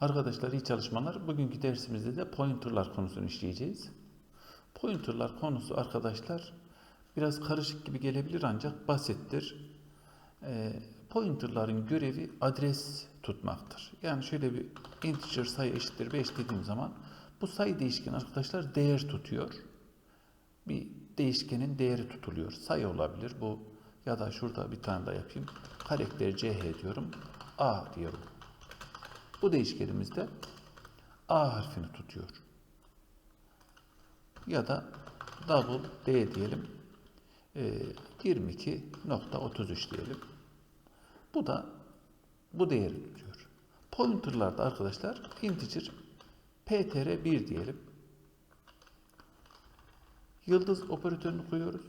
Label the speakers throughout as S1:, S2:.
S1: Arkadaşlar iyi çalışmalar. Bugünkü dersimizde de pointerlar konusunu işleyeceğiz. Pointerlar konusu arkadaşlar biraz karışık gibi gelebilir ancak basittir. Ee, pointerların görevi adres tutmaktır. Yani şöyle bir integer sayı eşittir 5 dediğim zaman bu sayı değişken arkadaşlar değer tutuyor. Bir değişkenin değeri tutuluyor. Sayı olabilir bu ya da şurada bir tane daha yapayım. Karakter ch diyorum. a diyorum. Bu değişkenimizde A harfini tutuyor. Ya da double D diyelim. Ee, 22.33 diyelim. Bu da bu değeri tutuyor. Pointer'larda arkadaşlar integer ptr1 diyelim. Yıldız operatörünü koyuyoruz.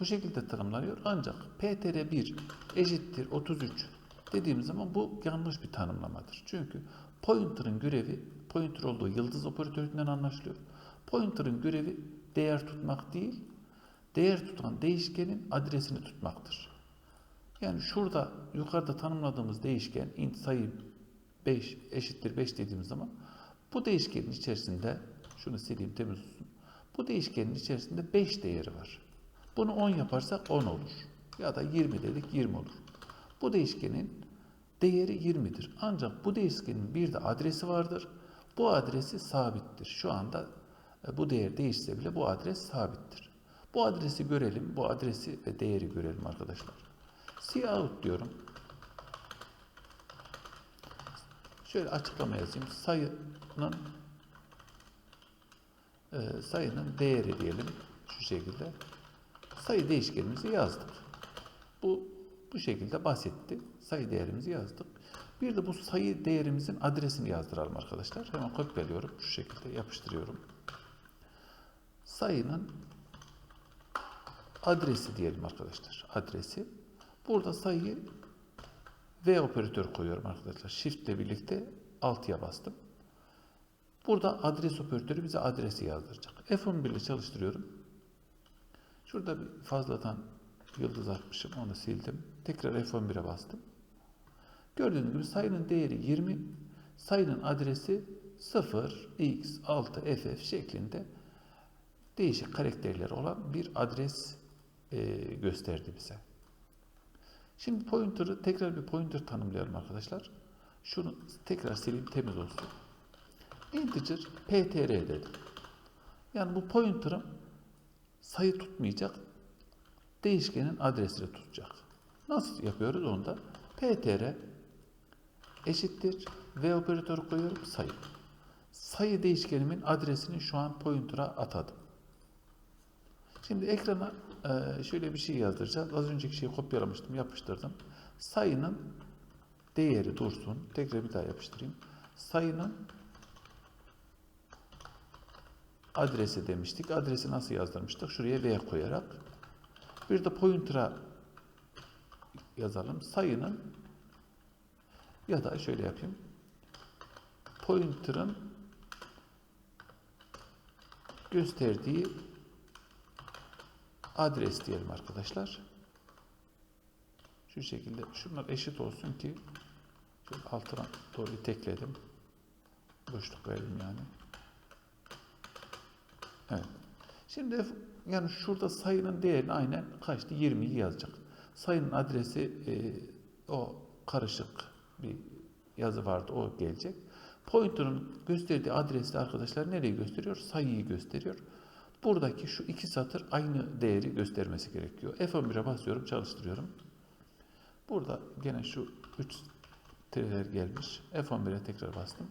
S1: Bu şekilde tanımlanıyor. Ancak ptr1 eşittir 33 dediğimiz zaman bu yanlış bir tanımlamadır. Çünkü pointer'ın görevi pointer olduğu yıldız operatöründen anlaşılıyor. Pointer'ın görevi değer tutmak değil, değer tutan değişkenin adresini tutmaktır. Yani şurada yukarıda tanımladığımız değişken int sayı 5 eşittir 5 dediğimiz zaman bu değişkenin içerisinde şunu sileyim temiz olsun. Bu değişkenin içerisinde 5 değeri var. Bunu 10 yaparsak 10 olur. Ya da 20 dedik 20 olur. Bu değişkenin değeri 20'dir. Ancak bu değişkenin bir de adresi vardır. Bu adresi sabittir. Şu anda e, bu değer değişse bile bu adres sabittir. Bu adresi görelim. Bu adresi ve değeri görelim arkadaşlar. Cout diyorum. Şöyle açıklama yazayım. Sayının e, sayının değeri diyelim. Şu şekilde. Sayı değişkenimizi yazdık. Bu bu şekilde basitti. Sayı değerimizi yazdık. Bir de bu sayı değerimizin adresini yazdıralım arkadaşlar. Hemen kopyalıyorum. Şu şekilde yapıştırıyorum. Sayının adresi diyelim arkadaşlar. Adresi. Burada sayıyı V operatör koyuyorum arkadaşlar. Shift ile birlikte 6'ya bastım. Burada adres operatörü bize adresi yazdıracak. F11 ile çalıştırıyorum. Şurada bir fazladan yıldız atmışım. Onu sildim. Tekrar F11'e bastım. Gördüğünüz gibi sayının değeri 20. Sayının adresi 0, x, 6, ff şeklinde değişik karakterleri olan bir adres e, gösterdi bize. Şimdi pointer'ı tekrar bir pointer tanımlayalım arkadaşlar. Şunu tekrar sileyim temiz olsun. Integer ptr dedim. Yani bu pointer'ım sayı tutmayacak, değişkenin adresini tutacak. Nasıl yapıyoruz onu da? ptr eşittir v operatörü koyuyorum sayı. Sayı değişkenimin adresini şu an pointer'a atadım. Şimdi ekrana e, şöyle bir şey yazdıracağız. Az önceki şeyi kopyalamıştım, yapıştırdım. Sayının değeri dursun. Tekrar bir daha yapıştırayım. Sayının adresi demiştik. Adresi nasıl yazdırmıştık? Şuraya v koyarak. Bir de pointer'a yazalım. Sayının ya da şöyle yapayım. Pointer'ın gösterdiği adres diyelim arkadaşlar. Şu şekilde şunlar eşit olsun ki şöyle altına doğru itekledim. Boşluk verdim yani. Evet. Şimdi yani şurada sayının değerini aynen kaçtı? 20'yi yazacak. Sayının adresi e, o karışık bir yazı vardı o gelecek. Pointer'ın gösterdiği adresi arkadaşlar nereyi gösteriyor? Sayıyı gösteriyor. Buradaki şu iki satır aynı değeri göstermesi gerekiyor. F11'e basıyorum, çalıştırıyorum. Burada gene şu 3 tereler gelmiş. F11'e tekrar bastım.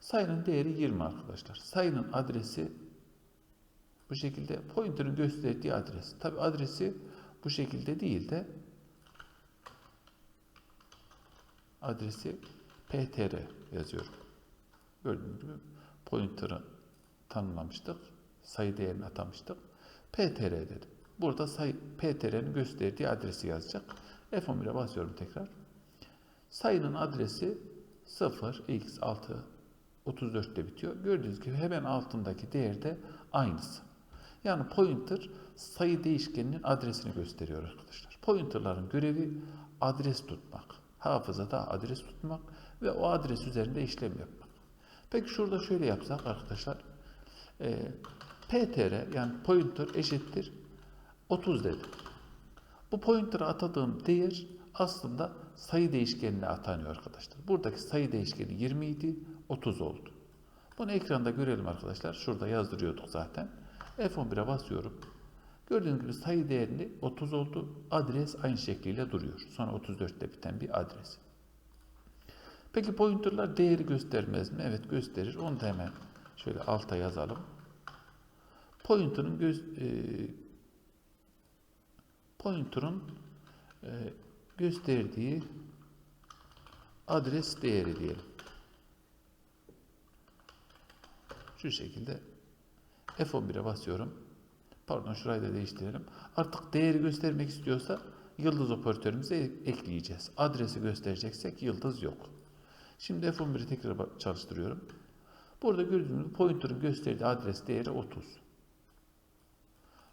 S1: Sayının değeri 20 arkadaşlar. Sayının adresi bu şekilde pointer'ın gösterdiği adres. Tabi adresi bu şekilde değil de adresi ptr yazıyorum. Gördüğünüz gibi pointer'ı tanımlamıştık. Sayı değerini atamıştık. ptr dedim. Burada sayı ptr'nin gösterdiği adresi yazacak. F11'e basıyorum tekrar. Sayının adresi 0 x 6 34'te bitiyor. Gördüğünüz gibi hemen altındaki değer de aynısı. Yani pointer sayı değişkeninin adresini gösteriyor arkadaşlar. Pointerların görevi adres tutmak. hafızada adres tutmak ve o adres üzerinde işlem yapmak. Peki şurada şöyle yapsak arkadaşlar. E, PTR yani pointer eşittir 30 dedim. Bu pointer'a atadığım değer aslında sayı değişkenine atanıyor arkadaşlar. Buradaki sayı değişkeni 20 idi, 30 oldu. Bunu ekranda görelim arkadaşlar. Şurada yazdırıyorduk zaten. F11'e basıyorum. Gördüğünüz gibi sayı değerini 30 oldu. Adres aynı şekliyle duruyor. Sonra 34 ile biten bir adres. Peki pointerlar değeri göstermez mi? Evet gösterir. Onu da hemen şöyle alta yazalım. Pointer'ın göz, e, pointer'ın e, gösterdiği adres değeri diyelim. Şu şekilde F11'e basıyorum. Pardon şurayı da değiştirelim. Artık değeri göstermek istiyorsa yıldız operatörümüze ekleyeceğiz. Adresi göstereceksek yıldız yok. Şimdi F11'i tekrar çalıştırıyorum. Burada gördüğünüz pointer'ın gösterdiği adres değeri 30.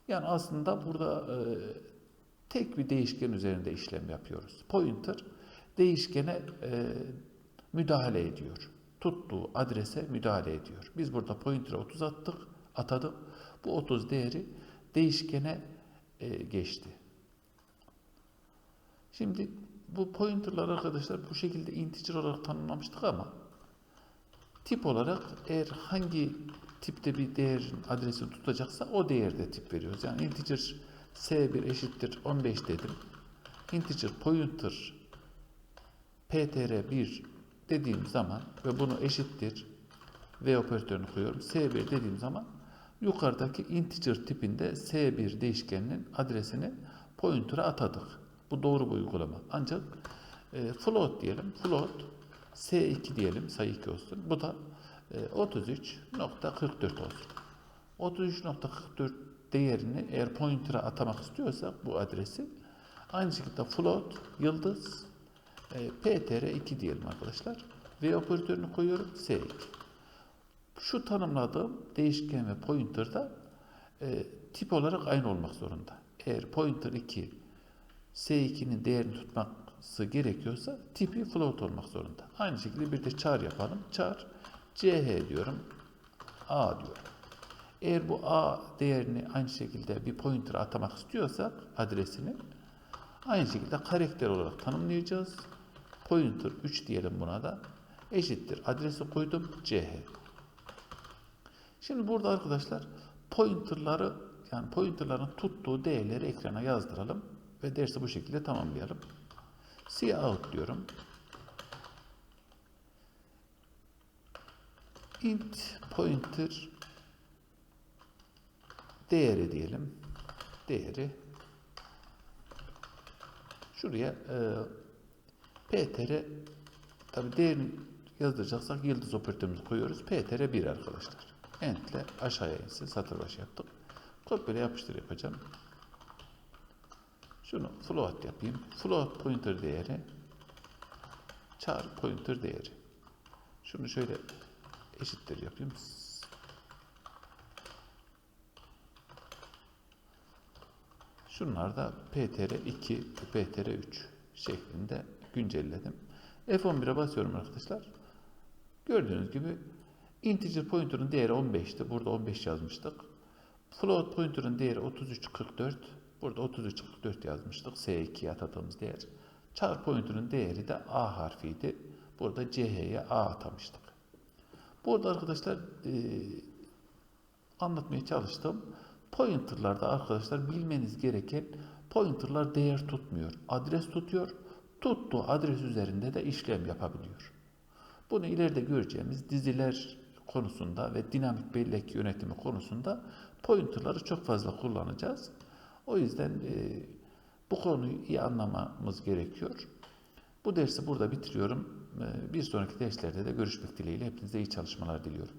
S1: Yani aslında burada e, tek bir değişken üzerinde işlem yapıyoruz. Pointer değişkene e, müdahale ediyor. Tuttuğu adrese müdahale ediyor. Biz burada pointer'a 30 attık, atadık. Bu 30 değeri değişkene e, geçti. Şimdi bu pointer'lar arkadaşlar bu şekilde integer olarak tanımlamıştık ama tip olarak eğer hangi tipte bir değerin adresini tutacaksa o değerde tip veriyoruz. Yani integer s1 eşittir 15 dedim. Integer pointer ptr1 dediğim zaman ve bunu eşittir v operatörünü koyuyorum. s1 dediğim zaman yukarıdaki integer tipinde s1 değişkeninin adresini pointer'a atadık. Bu doğru bir uygulama. Ancak e, float diyelim. Float s2 diyelim. Sayı 2 olsun. Bu da e, 33.44 olsun. 33.44 değerini eğer pointer'a atamak istiyorsak bu adresi aynı şekilde float yıldız e, ptr2 diyelim arkadaşlar. V operatörünü koyuyorum s2. Şu tanımladığım değişken ve pointer'da e, tip olarak aynı olmak zorunda. Eğer pointer 2 S2'nin değerini tutması gerekiyorsa tipi float olmak zorunda. Aynı şekilde bir de char yapalım. Char ch diyorum. A diyorum. Eğer bu A değerini aynı şekilde bir pointer atamak istiyorsak adresini aynı şekilde karakter olarak tanımlayacağız. Pointer 3 diyelim buna da. Eşittir. Adresi koydum. ch. Şimdi burada arkadaşlar pointerları yani pointerların tuttuğu değerleri ekrana yazdıralım ve dersi bu şekilde tamamlayalım. Cout diyorum. int pointer değeri diyelim. Değeri şuraya e, ptr tabi değerini yazdıracaksak yıldız operatörümüzü koyuyoruz. ptr 1 arkadaşlar. Ent ile aşağıya insin. Satır başı yaptık. Kopyala yapıştır yapacağım. Şunu float yapayım. Float pointer değeri char pointer değeri. Şunu şöyle eşittir yapayım. Şunlar da ptr2 ve ptr3 şeklinde güncelledim. F11'e basıyorum arkadaşlar. Gördüğünüz gibi integer pointer'ın değeri 15'ti. Burada 15 yazmıştık. Float pointer'ın değeri 3344. Burada 3344 yazmıştık. S2'ye atadığımız değer. Char pointer'ın değeri de A harfiydi. Burada CH'ye A atamıştık. Burada arkadaşlar e, anlatmaya çalıştım. Pointer'larda arkadaşlar bilmeniz gereken pointer'lar değer tutmuyor. Adres tutuyor. Tuttuğu adres üzerinde de işlem yapabiliyor. Bunu ileride göreceğimiz diziler konusunda ve dinamik bellek yönetimi konusunda pointer'ları çok fazla kullanacağız. O yüzden e, bu konuyu iyi anlamamız gerekiyor. Bu dersi burada bitiriyorum. E, bir sonraki derslerde de görüşmek dileğiyle hepinize iyi çalışmalar diliyorum.